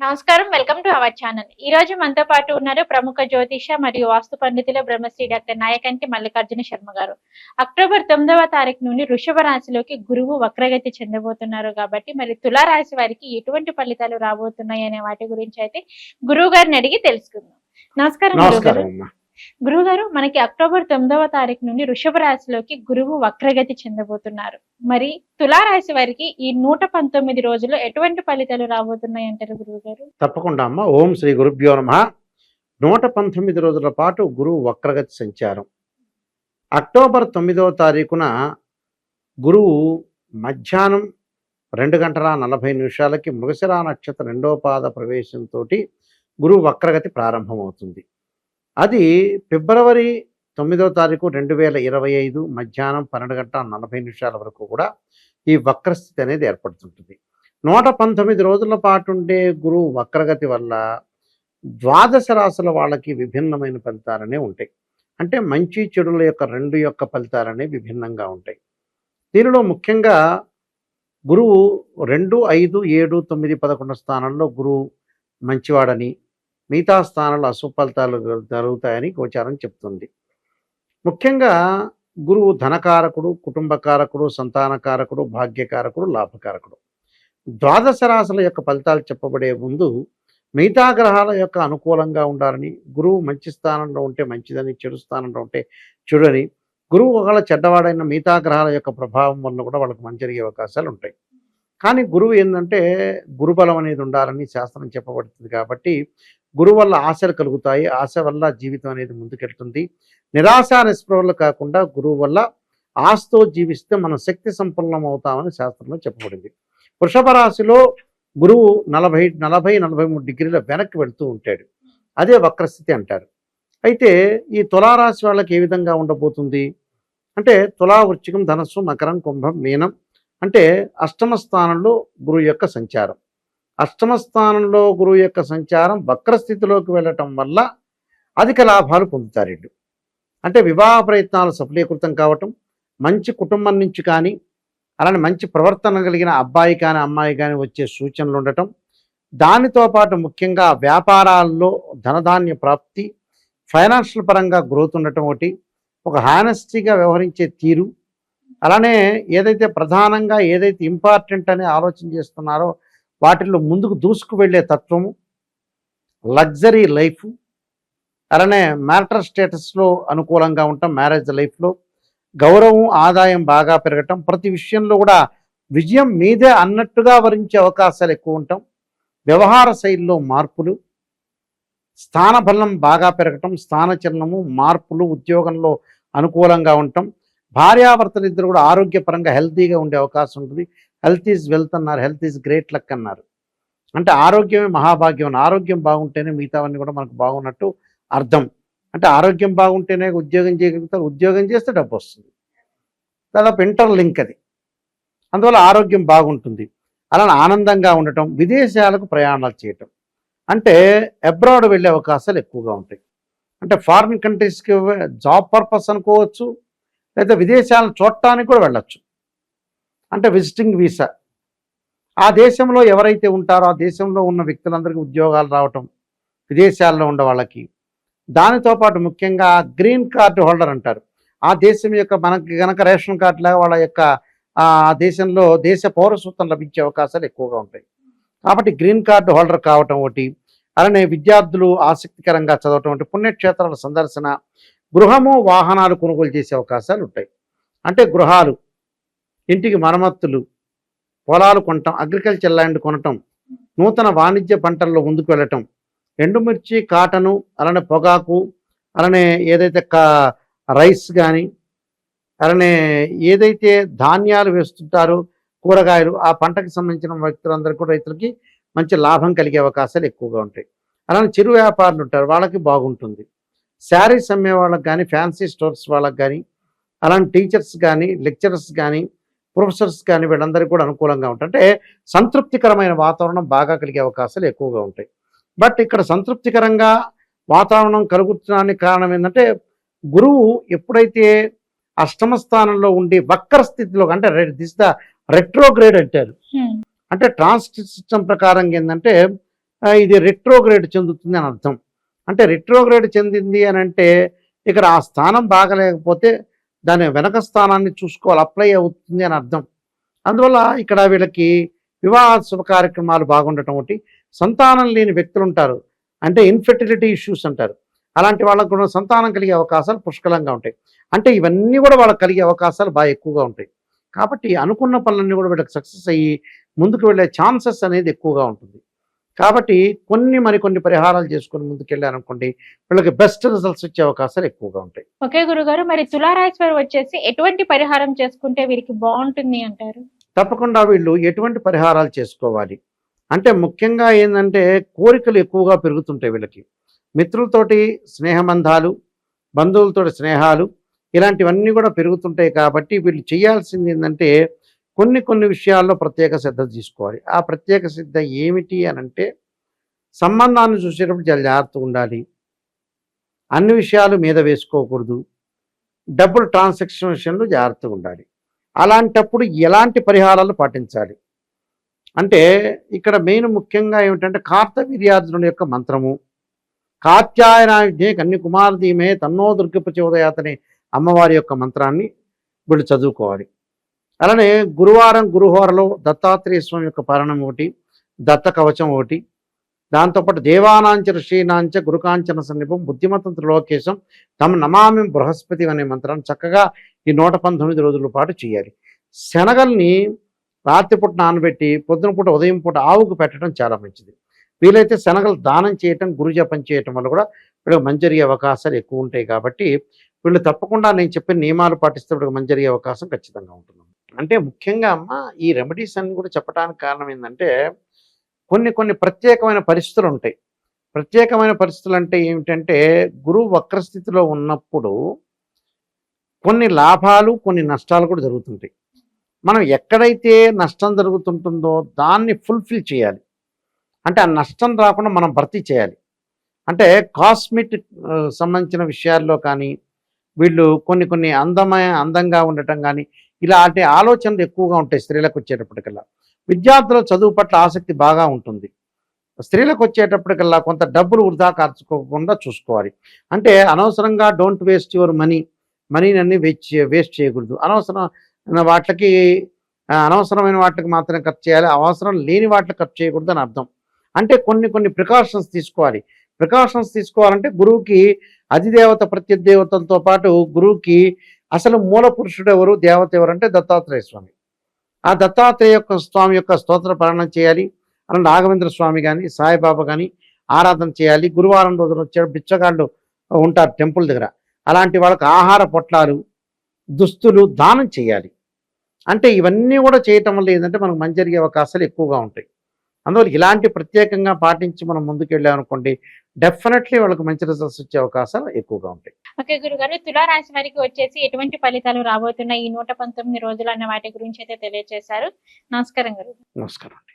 నమస్కారం welcome to our channel. ఈ రోజు మనతో పాటు ఉన్నారు ప్రముఖ జ్యోతిష మరియు వాస్తు పండితులు బ్రహ్మశ్రీ డాక్టర్ నాయకంటి మల్లికార్జున శర్మ గారు. అక్టోబర్ తొమ్మిదవ తారీఖు నుండి వృషభ రాశిలోకి గురువు వక్రగతి చెందబోతున్నారు కాబట్టి మరి తులారాశి వారికి ఎటువంటి ఫలితాలు రాబోతున్నాయి అనే వాటి గురించి అయితే గురువు గారిని అడిగి తెలుసుకుందాం. నమస్కారం గురువు గారు. గురువుగారు మనకి అక్టోబర్ తొమ్మిదవ తారీఖు నుండి వృషభ రాశిలోకి గురువు వక్రగతి చెందబోతున్నారు. మరి తులారాశి వారికి ఈ నూట పంతొమ్మిది రోజుల్లో ఎటువంటి ఫలితాలు రాబోతున్నాయి అంటారు గురువు గారు తప్పకుండా అమ్మ. ఓం శ్రీ గురుభ్యో నమ. నూట పంతొమ్మిది రోజుల పాటు గురువు వక్రగతి సంచారం. అక్టోబర్ తొమ్మిదవ తారీఖున గురువు మధ్యాహ్నం రెండు గంటల నలభై నిమిషాలకి మృగశిరా నక్షత్ర రెండవ పాద ప్రవేశంతో గురువు వక్రగతి ప్రారంభమవుతుంది. అది ఫిబ్రవరి తొమ్మిదవ తారీఖు రెండు వేల ఇరవై ఐదు మధ్యాహ్నం పన్నెండు గంటల నలభై నిమిషాల వరకు కూడా ఈ వక్రస్థితి అనేది ఏర్పడుతుంటుంది. నూట పంతొమ్మిది రోజుల పాటు ఉండే గురువు వక్రగతి వల్ల ద్వాదశ రాశుల వాళ్ళకి విభిన్నమైన ఫలితాలనే ఉంటాయి. అంటే మంచి చెడుల యొక్క రెండు యొక్క ఫలితాలనే విభిన్నంగా ఉంటాయి. దీనిలో ముఖ్యంగా గురువు రెండు ఐదు ఏడు తొమ్మిది పదకొండు స్థానంలో గురువు మంచివాడని మిగతా స్థానాల్లో అశుఫలితాలు జరుగుతాయని గోచారం చెప్తుంది. ముఖ్యంగా గురువు ధనకారకుడు కుటుంబకారకుడు సంతానకారకుడు భాగ్యకారకుడు లాభకారకుడు. ద్వాదశ రాశుల యొక్క ఫలితాలు చెప్పబడే ముందు మిగతా గ్రహాల యొక్క అనుకూలంగా ఉండాలని గురువు మంచి స్థానంలో ఉంటే మంచిదని చెడు స్థానంలో ఉంటే చెడని గురువు ఒకవేళ చెడ్డవాడైన మిగతా గ్రహాల యొక్క ప్రభావం వల్ల కూడా వాళ్ళకి మంచి జరిగే అవకాశాలు ఉంటాయి. కానీ గురువు ఏంటంటే గురుబలం అనేది ఉండాలని శాస్త్రం చెప్పబడుతుంది కాబట్టి గురువు వల్ల ఆశలు కలుగుతాయి. ఆశ వల్ల జీవితం అనేది ముందుకెళ్తుంది. నిరాశ నిస్పృహలు కాకుండా గురువు వల్ల ఆశతో జీవిస్తే మనం శక్తి సంపన్నం అవుతామని శాస్త్రంలో చెప్పబడింది. వృషభ రాశిలో గురువు నలభై నలభై నలభై మూడు డిగ్రీల వెనక్కి వెళుతూ ఉంటాడు. అదే వక్రస్థితి అంటారు. అయితే ఈ తులారాశి వాళ్ళకి ఏ విధంగా ఉండబోతుంది? అంటే తులా వృచ్చికం ధనస్సు మకరం కుంభం మీనం అంటే అష్టమ స్థానంలో గురువు యొక్క సంచారం. అష్టమ స్థానంలో గురువు యొక్క సంచారం వక్రస్థితిలోకి వెళ్ళటం వల్ల అధిక లాభాలు పొందుతారు అంటే వివాహ ప్రయత్నాలు సఫలీకృతం కావటం మంచి కుటుంబం నుంచి కానీ అలానే మంచి ప్రవర్తన కలిగిన అబ్బాయి కానీ అమ్మాయి కానీ వచ్చే సూచనలు ఉండటం. దానితో పాటు ముఖ్యంగా వ్యాపారాల్లో ధనధాన్య ప్రాప్తి ఫైనాన్షియల్ పరంగా గ్రోత్ ఉండటం ఒకటి ఒక హానెస్టీగా వ్యవహరించే తీరు. అలానే ఏదైతే ప్రధానంగా ఏదైతే ఇంపార్టెంట్ అని ఆలోచన చేస్తున్నారో వాటిల్లో ముందుకు దూసుకు వెళ్ళే తత్వము లగ్జరీ లైఫ్ అలానే మ్యాటర్ స్టేటస్లో అనుకూలంగా ఉంటాం మ్యారేజ్ లైఫ్లో. గౌరవం ఆదాయం బాగా పెరగటం ప్రతి విషయంలో కూడా విజయం మీదే అన్నట్టుగా వరించే అవకాశాలు ఎక్కువ ఉంటాం. వ్యవహార శైలిలో మార్పులు స్థానబలం బాగా పెరగటం స్థానచలనము మార్పులు ఉద్యోగంలో అనుకూలంగా ఉంటాం. భార్యాభర్తలు ఇద్దరు కూడా ఆరోగ్యపరంగా హెల్తీగా ఉండే అవకాశం ఉంటుంది. హెల్త్ ఈజ్ వెల్త్ అన్నారు. హెల్త్ ఈజ్ గ్రేట్ లక్ అన్నారు. అంటే ఆరోగ్యమే మహాభాగ్యం. అని ఆరోగ్యం బాగుంటేనే మిగతావన్నీ కూడా మనకు బాగున్నట్టు అర్థం. అంటే ఆరోగ్యం బాగుంటేనే ఉద్యోగం చేయగలుగుతారు. ఉద్యోగం చేస్తే డబ్బు వస్తుంది. దాదాపు ఇంటర్ లింక్ అది. అందువల్ల ఆరోగ్యం బాగుంటుంది. అలానే ఆనందంగా ఉండటం విదేశాలకు ప్రయాణాలు చేయటం. అంటే అబ్రాడ్ వెళ్ళే అవకాశాలు ఎక్కువగా ఉంటాయి. అంటే ఫారిన్ కంట్రీస్కి జాబ్ పర్పస్ అనుకోవచ్చు లేదా విదేశాలను చూడటానికి కూడా వెళ్ళచ్చు. అంటే విజిటింగ్ వీసా ఆ దేశంలో ఎవరైతే ఉంటారో ఆ దేశంలో ఉన్న వ్యక్తులందరికీ ఉద్యోగాలు రావటం విదేశాల్లో ఉండే వాళ్ళకి. దానితో పాటు ముఖ్యంగా గ్రీన్ కార్డు హోల్డర్ అంటారు. ఆ దేశం యొక్క మనకి గనక రేషన్ కార్డు లాగా వాళ్ళ యొక్క ఆ దేశంలో దేశ పౌరసత్వం లభించే అవకాశాలు ఎక్కువగా ఉంటాయి. కాబట్టి గ్రీన్ కార్డు హోల్డర్ కావటం ఒకటి. అలానే విద్యార్థులు ఆసక్తికరంగా చదవటం వంటి పుణ్యక్షేత్రాల సందర్శన గృహము వాహనాలు కొనుగోలు చేసే అవకాశాలు ఉంటాయి. అంటే గృహాలు ఇంటికి మరమ్మతులు పొలాలు కొనటం అగ్రికల్చర్ ల్యాండ్ కొనటం నూతన వాణిజ్య పంటల్లో ముందుకు వెళ్ళటం ఎండుమిర్చి కాటను అలానే పొగాకు అలానే ఏదైతే కా రైస్ కానీ అలానే ఏదైతే ధాన్యాలు వేస్తుంటారో కూరగాయలు ఆ పంటకు సంబంధించిన వ్యక్తులందరూ కూడా రైతులకి మంచి లాభం కలిగే అవకాశాలు ఎక్కువగా ఉంటాయి. అలానే చిరు వ్యాపారులు ఉంటారు వాళ్ళకి బాగుంటుంది. శారీస్ అమ్మే వాళ్ళకి కానీ ఫ్యాన్సీ స్టోర్స్ వాళ్ళకి కానీ అలాంటి టీచర్స్ కానీ లెక్చరర్స్ కానీ ప్రొఫెసర్స్ కానీ వీళ్ళందరికీ కూడా అనుకూలంగా ఉంటాయి. అంటే సంతృప్తికరమైన వాతావరణం బాగా కలిగే అవకాశాలు ఎక్కువగా ఉంటాయి. బట్ ఇక్కడ సంతృప్తికరంగా వాతావరణం కలుగుతున్నానికి కారణం ఏంటంటే గురువు ఎప్పుడైతే అష్టమ స్థానంలో ఉండి వక్ర స్థితిలో అంటే దిస్ ద రెట్రోగ్రేడ్ అంటారు. అంటే ట్రాన్స్ సిస్టమ్ ప్రకారం ఏంటంటే ఇది రెట్రోగ్రేడ్ చెందుతుంది అని అర్థం. అంటే రెట్రోగ్రేడ్ చెందింది అని అంటే ఇక్కడ ఆ స్థానం బాగలేకపోతే దాని వెనక స్థానాన్ని చూసుకోవాలి అప్లై అవుతుంది అని అర్థం. అందువల్ల ఇక్కడ వీళ్ళకి వివాహ శుభ కార్యక్రమాలు బాగుండటం ఒకటి. సంతానం లేని వ్యక్తులు ఉంటారు. అంటే ఇన్ఫెర్టిలిటీ ఇష్యూస్ అంటారు. అలాంటి వాళ్ళకు కూడా సంతానం కలిగే అవకాశాలు పుష్కలంగా ఉంటాయి. అంటే ఇవన్నీ కూడా వాళ్ళకి కలిగే అవకాశాలు బాగా ఎక్కువగా ఉంటాయి. కాబట్టి అనుకున్న పనులన్నీ కూడా వీళ్ళకి సక్సెస్ అయ్యి ముందుకు వెళ్ళే ఛాన్సెస్ అనేది ఎక్కువగా ఉంటుంది. కాబట్టి కొన్ని మరికొన్ని పరిహారాలు చేసుకొని ముందుకు వెళ్ళారనుకోండి వీళ్ళకి బెస్ట్ రిజల్ట్స్ వచ్చే అవకాశాలు ఎక్కువగా ఉంటాయి. ఓకే గురుగారు మరి తులారాశి వారు వచ్చేసి ఎటువంటి పరిహారం చేసుకుంటే వీరికి బాగుంటుంది అంటారు? తప్పకుండా వీళ్ళు ఎటువంటి పరిహారాలు చేసుకోవాలి? అంటే ముఖ్యంగా ఏంటంటే కోరికలు ఎక్కువగా పెరుగుతుంటాయి వీళ్ళకి. మిత్రులతోటి స్నేహబంధాలు బంధువులతోటి స్నేహాలు ఇలాంటివన్నీ కూడా పెరుగుతుంటాయి కాబట్టి వీళ్ళు చేయాల్సింది ఏంటంటే కొన్ని కొన్ని విషయాల్లో ప్రత్యేక శ్రద్ధ తీసుకోవాలి. ఆ ప్రత్యేక శ్రద్ధ ఏమిటి అని అంటే సంబంధాన్ని చూసేటప్పుడు చాలా జాగ్రత్తగా ఉండాలి. అన్ని విషయాలు మీద వేసుకోకూడదు. డబ్బులు ట్రాన్సాక్షన్ విషయంలో జాగ్రత్తగా ఉండాలి. అలాంటప్పుడు ఎలాంటి పరిహారాలు పాటించాలి? అంటే ఇక్కడ మెయిన్ ముఖ్యంగా ఏమిటంటే కార్తవీర్యార్జునుడి యొక్క మంత్రము. కాత్యాయనాయుధే కన్య కుమారదీమే తన్నో దుర్గపచోదయాతనే అమ్మవారి యొక్క మంత్రాన్ని వీళ్ళు చదువుకోవాలి. అలానే గురువారం గురుహోరలో దత్తాత్రేయ స్వామి యొక్క పరణం ఒకటి దత్త కవచం ఒకటి. దాంతోపాటు దేవానాంచ ఋషీనాంచ గురుకాంచన సన్నిపం బుద్ధిమతం త్రిలోకేశం తమ నమామి బృహస్పతి అనే మంత్రాన్ని చక్కగా ఈ నూట పంతొమ్మిది రోజుల పాటు చేయాలి. శనగల్ని రాత్రిపూట నానబెట్టి పొద్దున పూట ఉదయం పూట ఆవుకు పెట్టడం చాలా మంచిది. వీలైతే శనగలు దానం చేయటం గురు జపం చేయటం వల్ల కూడా వీళ్ళకి మంచి జరిగే అవకాశాలు ఎక్కువ ఉంటాయి కాబట్టి వీళ్ళు తప్పకుండా నేను చెప్పిన నియమాలు పాటిస్తే వీళ్ళకి మంచి జరిగే అవకాశం ఖచ్చితంగా ఉంటుంది అంటే ముఖ్యంగా అమ్మ ఈ రెమెడీస్ అన్ని కూడా చెప్పడానికి కారణం ఏంటంటే కొన్ని కొన్ని ప్రత్యేకమైన పరిస్థితులు ఉంటాయి. ప్రత్యేకమైన పరిస్థితులు అంటే ఏమిటంటే గురువు వక్రస్థితిలో ఉన్నప్పుడు కొన్ని లాభాలు కొన్ని నష్టాలు కూడా జరుగుతుంటాయి. మనం ఎక్కడైతే నష్టం జరుగుతుంటుందో దాన్ని ఫుల్ఫిల్ చేయాలి. అంటే ఆ నష్టం రాకుండా మనం భర్తీ చేయాలి. అంటే కాస్మెటిక్ సంబంధించిన విషయాల్లో కానీ వీళ్ళు కొన్ని కొన్ని అందమైన అందంగా ఉండటం కానీ ఇలాంటి ఆలోచనలు ఎక్కువగా ఉంటాయి స్త్రీలకు వచ్చేటప్పటికల్లా. విద్యార్థుల చదువు పట్ల ఆసక్తి బాగా ఉంటుంది. స్త్రీలకు వచ్చేటప్పటికల్లా కొంత డబ్బులు వృధా ఖర్చుకోకుండా చూసుకోవాలి. అంటే అనవసరంగా డోంట్ వేస్ట్ యువర్ మనీ మనీని అన్ని వేస్ట్ వేస్ట్ చేయకూడదు. అనవసరం వాటికి అనవసరమైన వాటికి మాత్రమే ఖర్చు చేయాలి. అవసరం లేని వాటికి ఖర్చు చేయకూడదు అని అర్థం. అంటే కొన్ని కొన్ని ప్రికాషన్స్ తీసుకోవాలి. ప్రికాషన్స్ తీసుకోవాలంటే గురువుకి అధిదేవత ప్రత్యుదేవతలతో పాటు గురువుకి అసలు మూల పురుషుడు ఎవరు? దేవత ఎవరు అంటే దత్తాత్రేయ స్వామి. ఆ దత్తాత్రేయ యొక్క స్వామి యొక్క స్తోత్ర పాలన చేయాలి. అలా రాఘవేంద్ర స్వామి కానీ సాయిబాబా కానీ ఆరాధన చేయాలి. గురువారం రోజున వచ్చే బిచ్చగాళ్ళు ఉంటారు టెంపుల్ దగ్గర. అలాంటి వాళ్ళకు ఆహార పొట్లాలు దుస్తులు దానం చేయాలి. అంటే ఇవన్నీ కూడా చేయటం వల్ల ఏంటంటే మనకు మంచి జరిగే అవకాశాలు ఎక్కువగా ఉంటాయి. అందువల్ల ఇలాంటి ప్రత్యేకంగా పాటించి మనం ముందుకు వెళ్ళామనుకోండి డెఫినెట్లీ వాళ్ళకి మంచి రిజల్ట్స్ వచ్చే అవకాశాలు ఎక్కువగా ఉంటాయి. ఓకే గురుగారు తులారాశి వారికి వచ్చేసి ఎటువంటి ఫలితాలు రాబోతున్నాయి? ఈ నూట పంతొమ్మిది రోజులు అన్న వాటి గురించి అయితే తెలియజేశారు నమస్కారం గురు. నమస్కారం అండి.